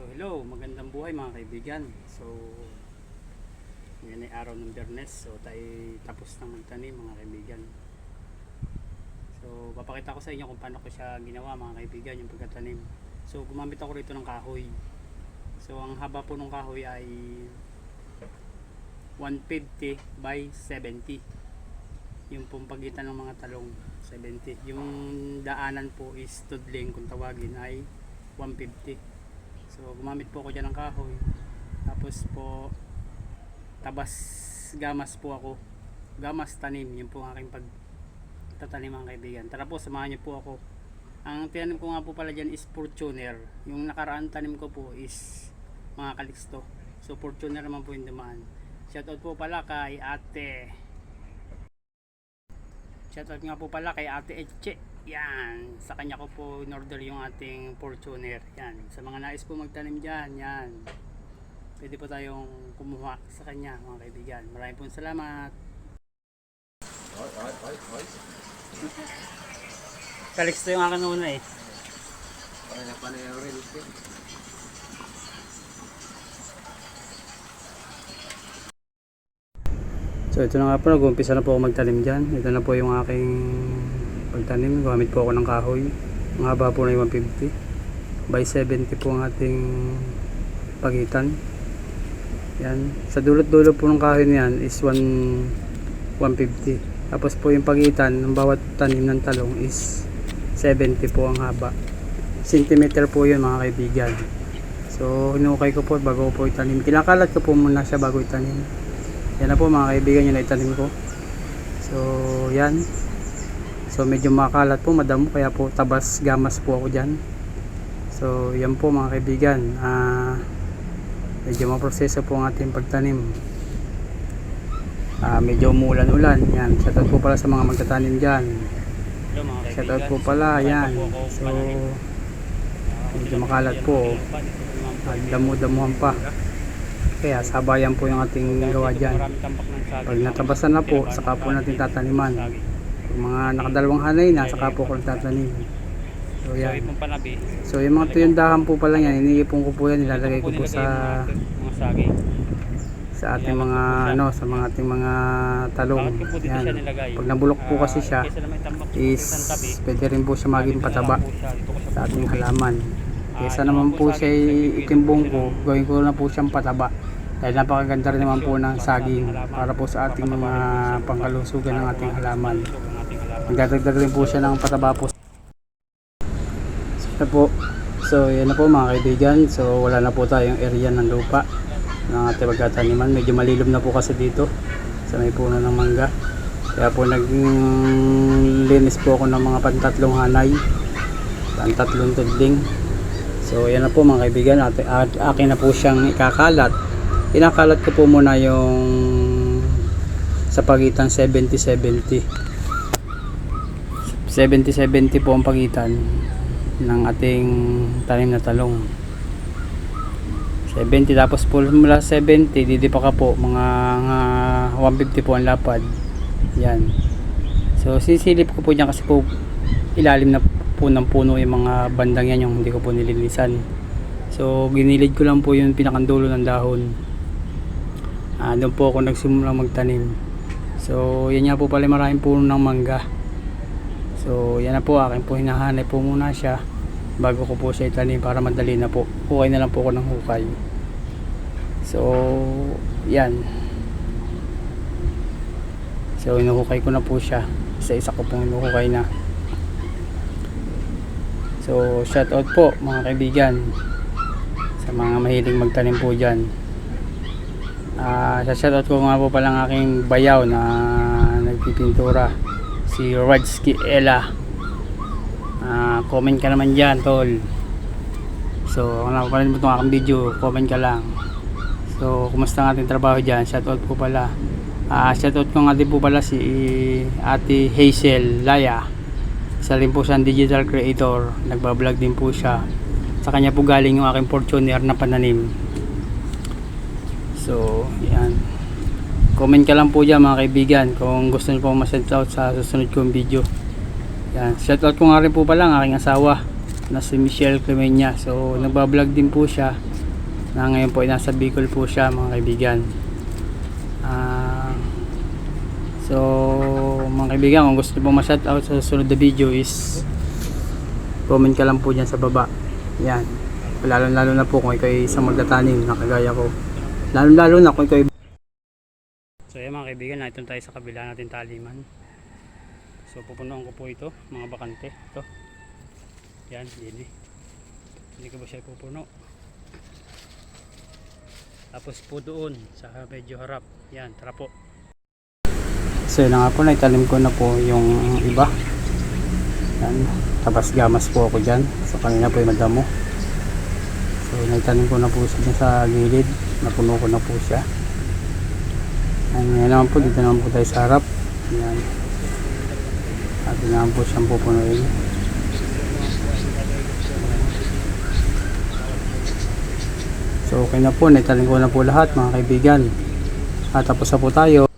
So hello, magandang buhay mga kaibigan. So ngayon ay araw ng Biyernes. So tayo tapos na magtanim mga kaibigan. So papakita ko sa inyo kung paano ko siya ginawa mga kaibigan yung pagtatanim. So gumamit ako rito ng kahoy. So ang haba po ng kahoy ay 150 by 70. Yung pong ng mga talong 70. Yung daanan po is tudling kung tawagin ay 150. So gumamit po ako dyan ng kahoy. Tapos po tabas gamas po ako. Gamas tanim, yun po ang aking pagtatanim mga kaibigan. Tara po, samahan niyo po ako. Ang tinanim ko nga po pala dyan is Fortuner. Yung nakaraan tanim ko po is mga kaliksto. So Fortuner naman po yung dumaan. Shoutout po pala kay ate. Shoutout nga po pala kay ate Eche. Yan. Sa kanya ko po in-order yung ating Fortuner. Yan. Sa mga nais po magtanim dyan. Yan. Pwede po tayong kumuha sa kanya mga kaibigan. Maraming po salamat. Ay, ay, ay, ay. Kaliksto yung akin una eh. Ay, napanayaw rin. eh. So ito na nga po, nag-umpisa na po ako magtanim dyan. Ito na po yung aking pagtanim. Gamit po ako ng kahoy. Ang haba po na yung 150. By 70 po ang ating pagitan. Yan. Sa dulot-dulot po ng kahoy niyan is 1, 150. Tapos po yung pagitan ng bawat tanim ng talong is 70 po ang haba. Centimeter po yun mga kaibigan. So hinukay ko po bago po itanim. Kinakalat ko po muna siya bago itanim. Yan na po mga kaibigan yung naitanim ko. So yan. So medyo makalat po madamo kaya po tabas gamas po ako dyan. So yan po mga kaibigan. Ah, medyo maproseso po ang ating pagtanim. Ah, medyo umulan-ulan. Yan. Shoutout po pala sa mga magtatanim dyan. Shoutout po pala. Yan. So medyo makalat po. Ah, damo-damuhan pa. Kaya sabayan po yung ating gawa dyan. Pag natabasan na po, saka po natin tataniman. Mga nakadalawang hanay na, saka po ko tatanim. So yan. So yung mga tuyong dahan po pala yan, iniipon ko po yan, nilalagay ko po sa mga saging. sa ating mga ano, sa mga ating mga talong. Yan. siya? Pag nabulok po kasi siya, tambak sa is pwede rin po siya maging pataba siya, siya sa ating halaman. Kesa naman po siya itimbong ko, gawin ko na po siyang pataba. Dahil napakaganda rin naman po ng saging para po sa ating mga pangkalusugan ng ating halaman. Magdadagdag rin po siya ng pataba po. So, ito po. So, yan na po mga kaibigan. So, wala na po tayong area ng lupa ng ating pagkataniman. Medyo malilom na po kasi dito sa may puno ng mangga. Kaya po naglinis po ako ng mga pantatlong hanay. Pantatlong tudling. So, yan na po mga kaibigan. Ate, at, akin na po siyang ikakalat. Inakalat ko po muna yung sa pagitan 70-70. 70-70 po ang pagitan ng ating tanim na talong. 70 tapos po mula 70 didipa ka po mga, mga 150 po ang lapad. Yan. So sisilip ko po dyan kasi po ilalim na po ng puno yung mga bandang yan yung hindi ko po nililisan. So ginilid ko lang po yung pinakandulo ng dahon ah, doon po ako nagsimula magtanim so yan nga po pala maraming puno ng mangga So, yan na po akin po hinahanay po muna siya bago ko po siya itanim para madali na po. Hukay na lang po ako ng hukay. So, yan. So, inuhukay ko na po siya. Isa-isa ko pong inuhukay na. So, shout out po mga kaibigan sa mga mahiling magtanim po dyan. Ah, sa shout out ko nga po palang aking bayaw na nagpipintura. Si Rodski Ella. Ah, comment ka naman dyan tol. So kung napapanood mo itong aking video. Comment ka lang. So kumusta ang ating trabaho dyan? Shoutout po pala. Ah, shoutout ko nga din po pala si ate Hazel Laya. Isa rin po siyang digital creator. Nagbablog din po siya. Sa kanya po galing yung aking Fortuner na pananim so yan comment ka lang po dyan mga kaibigan kung gusto nyo po ma-shout out sa susunod kong video yan shoutout ko nga rin po pala ang aking asawa na si Michelle Clemenya. So, nagbablog din po siya na ngayon po ay nasa Bicol po siya mga kaibigan. Ah, so, mga kaibigan, kung gusto mo ma-shoutout sa susunod na video is comment ka lang po dyan sa baba. Yan. Lalo lalo na po kung ikaw ay isang magtatanim na kagaya ko. Lalo lalo na kung ikaw So yan mga kaibigan, natin tayo sa kabila natin taliman. So pupunuan ko po ito, mga bakante. Ito. Yan, yun eh. Hindi ko ba siya pupuno? Tapos po doon, sa medyo harap. Yan, tara po. So yun na nga po, naitalim ko na po yung iba. Yan, tapos gamas po ako dyan. So kanina po yung madamo. So naitanim ko na po siya sa gilid. Napuno ko na po siya. Ayan, ngayon naman po, dito naman po tayo sa harap. Ayan. At yun naman po siyang pupunuin. So okay na po, naitalim ko na po lahat mga kaibigan. At tapos na po tayo.